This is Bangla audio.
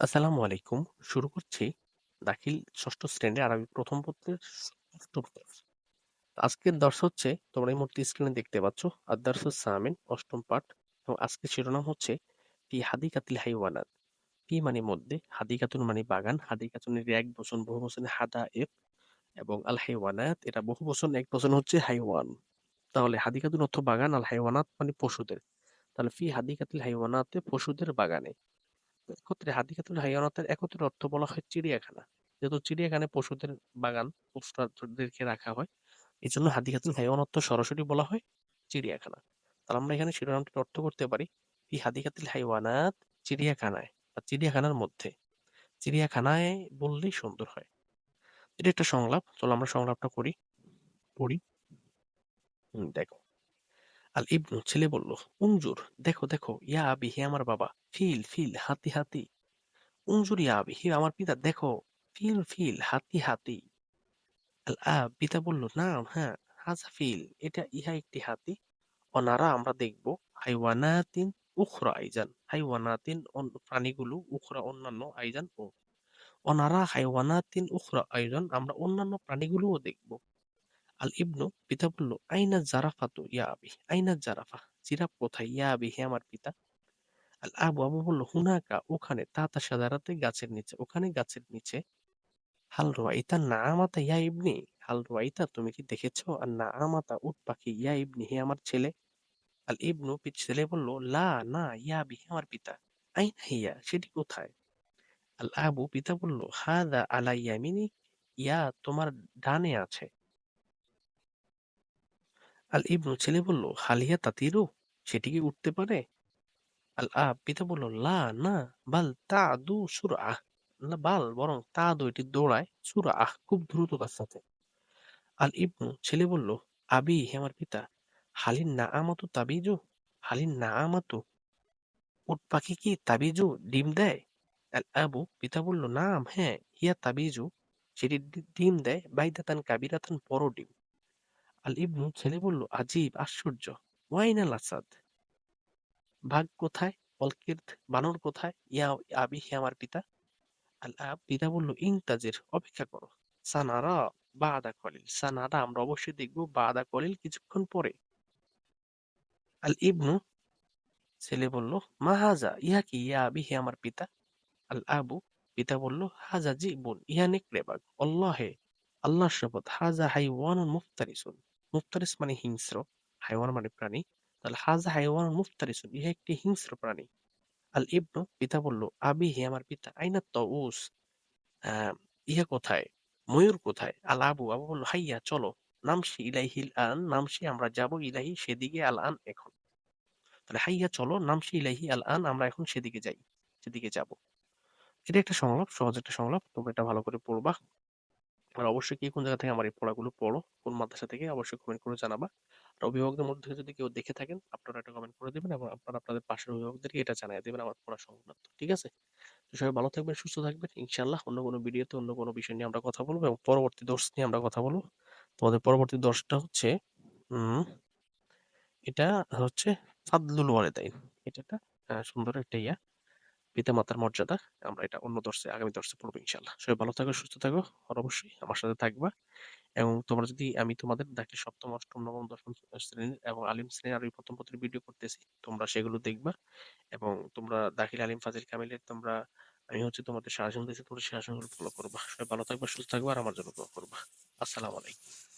আসসালামু আলাইকুম। শুরু করছি দাখিল ষষ্ঠ শ্রেণির আরবি প্রথম পত্রের। আজকের দর্স হচ্ছে তোমরা এই মুহূর্তে স্ক্রিনে দেখতে পাচ্ছ আদ-দারসুস সামিন অষ্টম পাঠ এবং আজকের শিরোনাম হচ্ছে ফি হাদিকাতিল হাইওয়ানাত। ফি মানে মধ্যে, হাদিকাতুন মানে বাগান, হাদিকাতুনের এক বচন, বহু বচনে হাদায়েক এবং আল হাইওয়ানাত এটা বহু বচন, এক বচন হচ্ছে হাইওয়ান। তাহলে হাদিকাতুন অর্থ বাগান, আল হাইওয়ানাত মানে পশুদের। তাহলে ফি হাদিকাতিল হাইওয়ানাতে পশুদের বাগানে। একত্রে হাদিকাতুল হাইওয়ানাতের একত্রে অর্থ বলা হয় চিড়িয়াখানা। যেহেতু চিড়িয়াখানায় পশুদের বাগান পশুদেরকে রাখা হয় এই জন্য হাদিকাতুল হাইওয়ানাত সরাসরি বলা হয় চিড়িয়াখানা। তাহলে আমরা এখানে শিরোনামটির অর্থ করতে পারি ফি হাদিকাতুল হাইওয়ানাত চিড়িয়াখানায়, বা চিড়িয়াখানার মধ্যে। চিড়িয়াখানায় বললেই সুন্দর হয়। এটা একটা সংলাপ, চলো আমরা সংলাপটা করি, পড়ি। দেখো। আল ইবনু ছেলে বলল উংজুর দেখো দেখো, ইয়া আবি, হে আমার বাবা, ফিল ফিল, হাতি হাতি। উংজুর ইয়া আবি, হে আমার পিতা, দেখো, ফিল ফিল, হাতি হাতি। আল আব পিতা বলল না হ্যাঁ হাজা ফিল, এটা ইহা একটি হাতি। অনারা, আমরা দেখব, হাইওয়ানাতিন উখরা, আইজান, হাইওয়ানাতিন প্রাণীগুলো উখরা, অন্যান্য আইজান ও। অনারা, হাইওয়ানাতিন উখরা, আইজান, আমরা অন্যান্য প্রাণীগুলোও দেখব। আল ইবনু পিতা বলল, আইনা জারাফাতু ইয়া আবি, আইনা জারাফা, জিরাফ কোথায়? ইয়া আবি, হে আমার পিতা। আল আবু আবু বলল, হুনাকা, ওখানে তাতা সাদারাতে গাছের নিচে, ওখানে গাছের নিচে। হাল রুয়াইতা না আমাতা ইয়া ইবনি? হাল রুয়াইতা তুমি কি দেখেছ? আর না আমাতা উট পাখি, ইয়া ইবনি, হে আমার ছেলে। আল ইবনু ছেলে বলল, লা, না, ইয়া আবি, হে আমার পিতা। আইনা হিয়া, সেটি কোথায়? আল আবু পিতা বলল, হাদা আলা ইয়ামিনি, ইয়া তোমার ডানে আছে। আল ইবনু ছেলে বলল হালিয়া তাতিরু? সেটি কি উঠতে পারে? আল আব পিতা বলল, লা, না, বাল তা দু সুরা না, বাল, বরং তা দু এটি দৌড়ায় সুরা আহ খুব দ্রুততার সাথে। আল ইবনু ছেলে বলল, আবি, হে আমার পিতা, হালিন না আমাতু তাবিজু? হালিন না আমাতো উট পাখি কি তাবিজু? ডিম দেয়? আল আবু পিতা বলল, নাম হ্যাঁ হিয়া তাবিজু। সেটি ডিম দেয়, বাইদাতান কাবিরাতান বড় ডিম। আল ইবনু ছেলে বলল, আজীব, আশ্চর্য। ওয়াইনাল আসাদ? বাঘ কোথায়? অলকির্দ, বানর কোথায়? ইয়া আবি, হে আমার পিতা? আল আব পিতা বলল ইনতাজির অপেক্ষা করো। সানারা, বাদা কলিল সানারা, আমরা অবশ্যই দেখব বাদা কলিল কিছুক্ষণ পরে। আল ইবনু ছেলে বলল মা হাজা ইহা কি? ইয়া আবি, হে আমার পিতা? আল আবু পিতা বলল, হাজা জি বোন ইহা নেকড়ে বাঘ। অল্লাহে, আল্লাহর শপথ। হাজা হাইওয়ান মুফতারিসুন। মুফতারিস মানে হিংস্র, হাইওয়ান মানে প্রাণী। তাহলে হাজা হাইওয়ান মুফতারিসুন ইহা একটি হিংস্র প্রাণী। আল ইবনু, পিতা বলল, আবি হে আমার পিতা, আইনা তউস? ইহা কোথায়? ময়ূর কোথায়? আল আবু আবু বলল, হাইয়া, চলো। নামশি ইলাইহিল আন নামশি আমরা যাব ইলাহি সেদিকে আল আন এখন। তাহলে হাইয়া, চলো নামশি ইলাহি আল আন, আমরা এখন সেদিকে যাই, সেদিকে যাব। এটা একটা সংলাপ, সহজ একটা সংলাপ তোমরা এটা ভালো করে পড়বা। আর অবশ্যই কে কোন জায়গা থেকে আমার এই পড়াগুলো পড়ো, কোন মাদ্রাসা থেকে অবশ্যই কমেন্ট করে জানাবা। আর অভিভাবকদের মধ্যে যদি কেউ দেখে থাকেন, আপনারা একটা কমেন্ট করে দেবেন এবং আপনারা আপনাদের পাশের অভিভাবকদেরকে এটা জানিয়ে দেবেন আমার পড়া সংক্রান্ত, ঠিক আছে? তো সবাই ভালো থাকবেন, সুস্থ থাকবেন। ইনশাল্লাহ অন্য কোনো ভিডিওতে অন্য কোনো বিষয় নিয়ে আমরা কথা বলব এবং পরবর্তী দর্শ নিয়ে আমরা কথা বলব। তোমাদের পরবর্তী দর্শটা হচ্ছে এটা হচ্ছে ফাদলুল ওয়ালিদাইন। এটা একটা সুন্দর একটা ইয়া। পিতামাতার মর্যাদা, আমরা এটা অন্য দর্শে, আগামী দর্শে পড়ব ইনশাল্লাহ সবাই ভালো থাকো, সুস্থ থাকো, আর অবশ্যই আমার সাথে থাকবা। এবং তোমরা যদি, আমি তোমাদের দাখিল সপ্তম, অষ্টম, নবম, দশম শ্রেণির এবং আলিম শ্রেণির আরবি প্রথম পত্রের ভিডিও করতেছি, তোমরা সেগুলো দেখবা। এবং তোমরা দাখিল আলিম ফাজিল কামিলের তোমরা, আমি হচ্ছে তোমাদের শাসন দিয়েছি, তোমরা শাসনগুলো ফলো করবা। সবাই ভালো থাকবা, সুস্থ থাকবা, আর আমার জন্য দোয়া করবা। আসসালামু আলাইকুম।